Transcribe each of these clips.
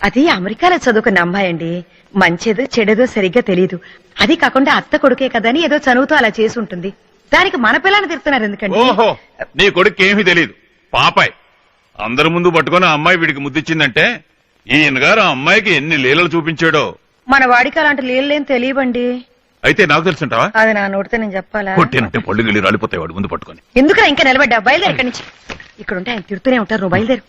అది అమెరికాలో చదువుకున్న అమ్మాయి అండి మంచిదో చెడేదో సరిగ్గా తెలియదు అది కాకుండా అత్త కొడుకే కదని ఏదో చదువుతూ అలా చేసి ఉంటుంది దానికి మన పిల్లని తిడుతున్నారు ఎందుకండి? ఓహో నీ కొడుకు ఏమీ తెలియదు పాపాయ్. అందరి ముందు పట్టుకొని ఆ అమ్మాయి వీడికి ముద్దిచ్చిందంటే ఈయన గారు ఆ అమ్మాయికి ఎన్ని లీలలు చూపించాడో. మన వాడికి అలాంటి లేలేం తెలియబండి అయితే నాకు తెలుసుంటావా? అది నా నోటితో నేను చెప్పాలా? కొట్టినంటే పళ్ళు గిళ్ళు రాలిపోతాయి వాడు ముందు పట్టుకొని. ఎందుకు ఇంకా నిలబడ్డా బయలుదేరు ఇక్కడి నుంచి. ఇక్కడ ఉంటే ఆయన తిడుతూనే ఉంటారు. నువ్వు బయలుదేరు.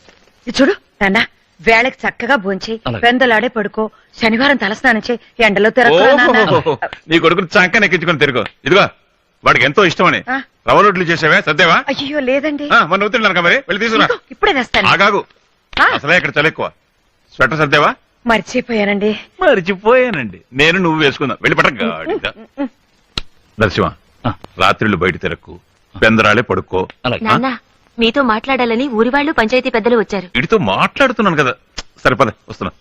ఇది చూడు నాన్న వేళకి చక్కగా భోంచి అలాగే. పెందలాడే పడుకో. శనివారం తలస్నానం చేయి. ఎండలో నాన్న. నీ కొడుకుని చంకన ఎక్కించుకొని తిరుగు. ఇదిగో వాడికి ఎంతో ఇష్టమని. ఆ. రవ్వ రొట్లు చేసావే సర్దేవా? అయ్యో లేదండి. ఆ, మరి వెళ్ళి తీసుకురా. ఇదిగో, ఇప్పుడే తెస్తాను ఆగాగు. ఆ, అసలే ఇక్కడ చలి ఎక్కువ. స్వెటర్ సర్దేవా? మర్చిపోయానండి. మరిచిపోయానండి. నేను నువ్వు వేసుకుందా. వెళ్ళి నరసింహ ఆ. రాత్రిళ్ళు బయట తిరక్కు పెందరాళే పడుకో. అలాగే నాన్న మీతో మాట్లాడాలని ఊరి వాళ్ళు పంచాయతీ పెద్దలు వచ్చారు. వీడితో మాట్లాడుతున్నాను కదా. సరే పద వస్తున్నా.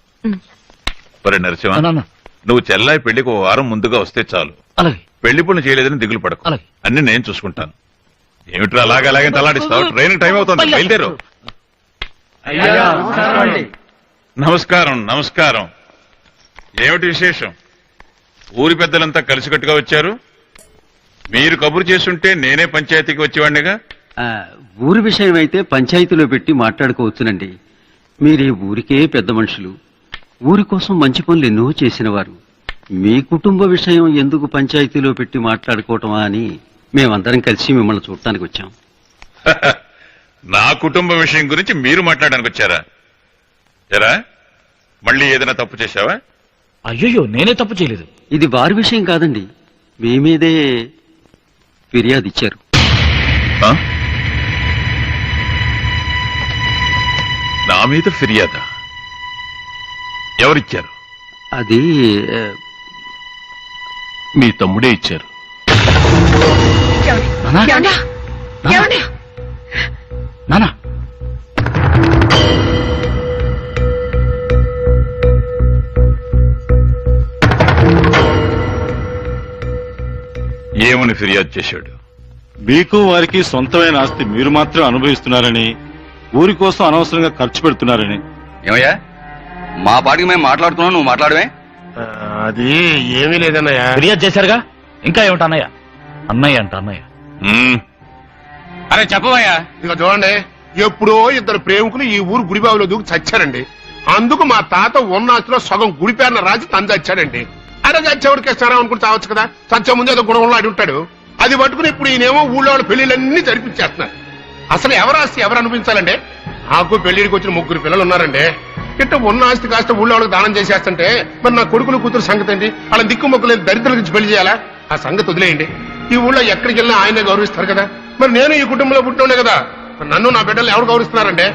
నరసింహ నాన్న నువ్వు చెల్లాయి పెళ్ళికి ఓ వారం ముందుగా వస్తే చాలు. అలాగే. పెళ్ళి పనులు చేయలేదని దిగులు పడకు. అలాగే. అన్ని నేను చూసుకుంటాను. ఏమిట్రా అలాగే అలాగే తలాడిస్తావు? ట్రైన్ టైం అవుతుంది. బయలుదేరు. నమస్కారం నమస్కారం ఏమిటి విశేషం? ఊరి పెద్దలంతా కలిసికట్టుగా వచ్చారు? మీరు కబురు చేస్తుంటే నేనే పంచాయతీకి వచ్చేవాడినిగా? ఊరి విషయం అయితే పంచాయతీలో పెట్టి మాట్లాడుకోవచ్చునండి. మీరే ఊరికే పెద్ద మనుషులు. ఊరి కోసం మంచి పనులు ఎన్నో చేసిన వారు మీ కుటుంబ విషయం ఎందుకు పంచాయతీలో పెట్టి మాట్లాడుకోవటమా అని మేమందరం కలిసి మిమ్మల్ని చూడటానికి వచ్చాం. నా కుటుంబ విషయం గురించి మీరు మాట్లాడడానికి వచ్చారా? ఎరా మళ్ళీ ఏదైనా తప్పు చేశావా? అయ్యో నేనే తప్పు చేయలేదు. ఇది వారి విషయం కాదండి. మీ మీదే ఫిర్యాదు ఇచ్చారు. నా మీద ఫిర్యాదా? ఎవరిచ్చారు? అది మీ తమ్ముడే ఇచ్చారు? నానా? ఏమని ఫిర్యాదు చేశాడు? మీకు వారికి సొంతమైన ఆస్తి మీరు మాత్రం అనుభవిస్తున్నారని ఊరి కోసం అనవసరంగా ఖర్చు పెడుతున్నారని. ఏమయ్యా? మా పాటికి మేము మాట్లాడుతున్నాం నువ్వు మాట్లాడమే అది ఏమీ లేదన్నయ్య. ఫిర్యాదు చేశారుగా? ఇంకా ఏమిటి అన్నయ్య? అన్నయ్య అంట అన్నయ్య. అరే చెప్పవయ్యా. ఇక చూడండి ఎప్పుడో ఇద్దరు ప్రేమికులు ఈ ఊరు గుడిబావిలో దూకి చచ్చారండి. అందుకు మా తాత ఉన్నాచులో సగం గుడిపేరన రాజు తను చచ్చాడండి. అరే చచ్చేవాడికి ఇస్తారా అనుకుని చావచ్చు కదా? చచ్చే ముందు ఏదో గుణంలో ఆడి ఉంటాడు. అది పట్టుకుని ఇప్పుడు ఈయనేమో ఊళ్ళో వాళ్ళ పెళ్ళిళ్ళన్నీ జరిపించేస్తున్నారు. అసలు ఎవరు ఆస్తి ఎవరు అనిపించాలండి నాకు పెళ్ళిడికి వచ్చిన ముగ్గురు పిల్లలు ఉన్నారండి. ఇట్ట ఉన్న ఆస్తి కాస్త ఊళ్ళో వాళ్ళకి దానం చేసేస్తుంటే మరి నా కొడుకులు కూతురు సంగతి ఏంటి? వాళ్ళ దిక్కు మొక్కులు దరిద్రుల నుంచి పెళ్ళి చేయాలా? ఆ సంగతి వదిలేయండి. ఈ ఊళ్ళో ఎక్కడికి వెళ్ళినా ఆయనే గౌరవిస్తారు కదా. మరి నేను ఈ కుటుంబంలో పుట్టినే కదా. నన్ను నా బిడ్డలు ఎవరు గౌరవిస్తున్నారంటే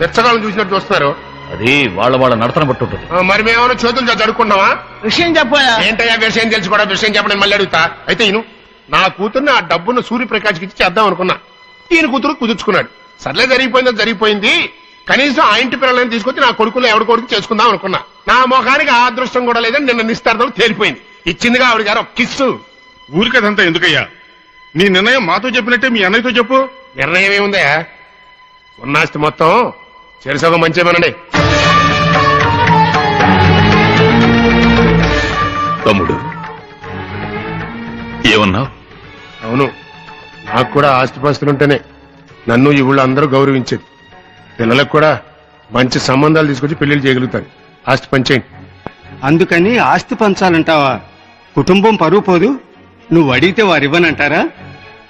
బెచ్చగాళ్ళని చూసినట్టు చూస్తున్నారు. అది వాళ్ళ వాళ్ళ నడతన ఆ, మరి మేమేమైనా చేతులు చదువుకుంటామా విషయం చెప్పాయా ఏంటయ్యా విషయం తెలుసుకోవడం? విషయం చెప్పడం మళ్ళీ అడుగుతా. అయితే నా కూతుర్ని ఆ డబ్బును సూర్యప్రకాష్కి ఇచ్చి చేద్దాం అనుకున్నా. ఈయన కూతురు కుదుర్చుకున్నాడు. సర్లే జరిగిపోయిందో జరిగిపోయింది. కనీసం ఆ ఇంటి పిల్లలని తీసుకొచ్చి నా కొడుకులు ఎవరి కొడుకు చేసుకుందాం అనుకున్నా. నా ముఖానికి ఆ అదృష్టం కూడా లేదని నిన్న నిస్తార్థం తేలిపోయింది. ఇచ్చిందిగా ఆవిడ గారు ఒక కిస్సు. ఊరికదంతా ఎందుకయ్యా? నీ నిర్ణయం మాతో చెప్పినట్టే మీ అన్నయ్యతో చెప్పు. నిర్ణయం ఏముందా ఉన్నాస్తి మొత్తం చెరుసగం మంచిమనండి. నాకు కూడా ఆస్తిపాస్తులుంటేనే నన్ను ఈ ఊళ్ళో అందరూ గౌరవించేది. పిల్లలకు కూడా మంచి సంబంధాలు తీసుకొచ్చి పెళ్ళిళ్ళు చేయగలుగుతారు. ఆస్తి పంచేయండి. అందుకని ఆస్తి పంచాలంటావా? కుటుంబం పరువు పోదు. నువ్వు అడిగితే వారు ఇవ్వనంటారా?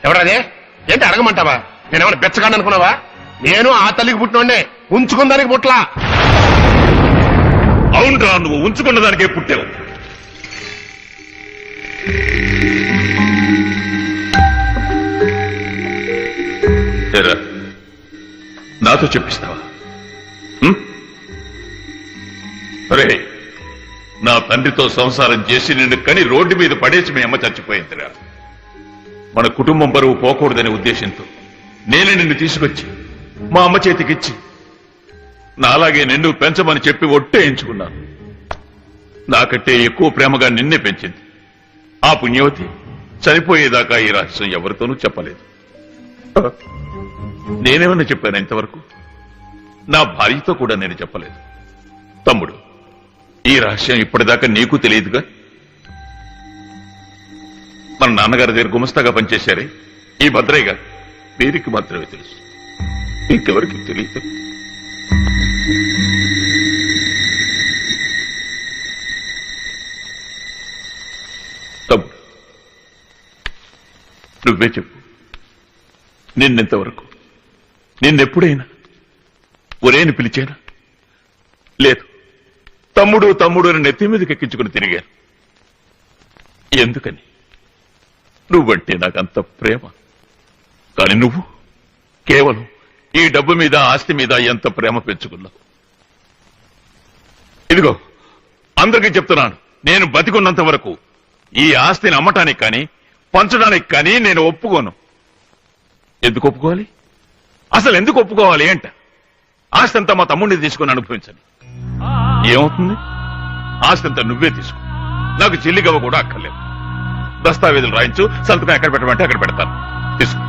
ఎవరదే ఏంటి అడగమంటావా? నేనేమైనా బెచ్చగాను అనుకున్నావా? నేను ఆ తల్లికి పుట్టినోడే ఉంచుకుందానికి పుట్లా అవునరా నువ్వు ఉంచుకున్న దానికే పుట్టావు. ఏరా, నాతో చెప్పిస్తావా? అరే నా తండ్రితో సంసారం చేసి నిన్ను కని రోడ్డు మీద పడేసి మీ అమ్మ చచ్చిపోయిందిరా. మన కుటుంబం బరువు పోకూడదనే ఉద్దేశంతో నేనే నిన్ను తీసుకొచ్చి మా అమ్మ చేతికిచ్చి నాలాగే నిన్ను పెంచమని చెప్పి ఒట్టేయించుకున్నాను నాకంటే ఎక్కువ ప్రేమగా నిన్నే పెంచింది. ఆ పుణ్యవతి చనిపోయేదాకా ఈ రహస్యం ఎవరితోనూ చెప్పలేదు. నేనేమన్నా చెప్పాను ఇంతవరకు? నా భార్యతో కూడా నేను చెప్పలేదు. తమ్ముడు ఈ రహస్యం ఇప్పటిదాకా నీకు తెలియదుగా? మన నాన్నగారి దగ్గర గుమస్తాగా పనిచేశారే? ఈ భద్రయ్య గారు వీరికి మాత్రమే తెలుసు. ఇంకెవరికి తెలియదు? తమ్ముడు నువ్వే చెప్పు. నిన్నెంతవరకు నిన్నెప్పుడైనా ఒరేని పిలిచానా? లేదు. తమ్ముడు తమ్ముడు అని నెత్తి మీదకి ఎక్కించుకుని తిరిగాను. ఎందుకని? నువ్వంటే నాకంత ప్రేమ. కాని నువ్వు కేవలం ఈ డబ్బు మీద ఆస్తి మీద ఎంత ప్రేమ పెంచుకున్నావు? ఇదిగో అందరికీ చెప్తున్నాను. నేను బతికున్నంత వరకు ఈ ఆస్తిని అమ్మటానికి కానీ పంచడానికి కానీ నేను ఒప్పుకోను. ఎందుకు ఒప్పుకోవాలి? అసలు ఎందుకు ఒప్పుకోవాలి అంట? ఆస్తి అంతా మా తమ్ముడిని తీసుకుని అనుభవించని ఏమవుతుంది? ఆస్తి అంతా నువ్వే తీసుకో. నాకు చెల్లిగవ కూడా అక్కర్లేదు. దస్తావేజులు రాయించు సంతకం ఎక్కడ పెట్టమంటే అక్కడ పెడతాను. తీసుకో.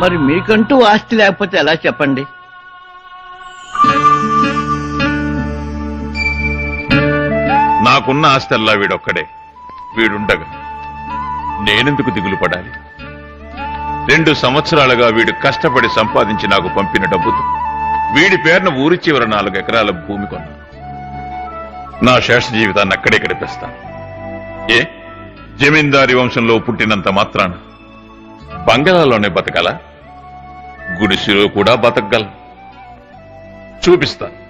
మరి మీకంటూ ఆస్తి లేకపోతే ఎలా చెప్పండి? నాకున్న ఆస్తి అల్లా వీడొక్కడే. వీడుండగా నేనెందుకు దిగులు పడాలి రెండు సంవత్సరాలుగా వీడు కష్టపడి సంపాదించి నాకు పంపిన డబ్బుతో వీడి పేరున ఊరి చివర నాలుగు ఎకరాల భూమి కొన్నాను. నా శేష జీవితాన్ని అక్కడే గడిపేస్తాను. ఏ? జమీందారి వంశంలో పుట్టినంత మాత్రాన బంగాళాలోనే బతకాల? గుడిసెలో కూడా బతకగల చూపిస్తాను.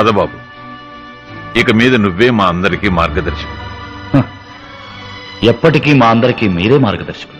పదబాబు ఇక మీద నువ్వే మా అందరికీ మార్గదర్శి ఎప్పటికీ మా అందరికీ మీరే మార్గదర్శకులు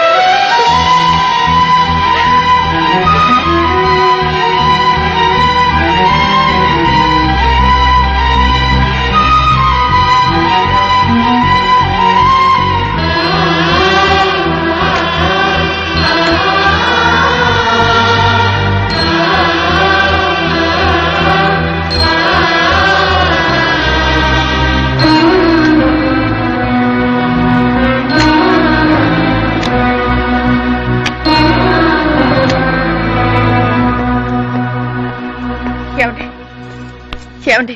ఏమండి?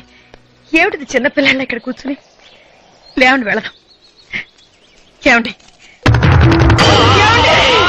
ఏమిటిది చిన్నపిల్లల్ని ఇక్కడ కూర్చుని? లేవండి వెళదాం ఏమండి? ఏమండి?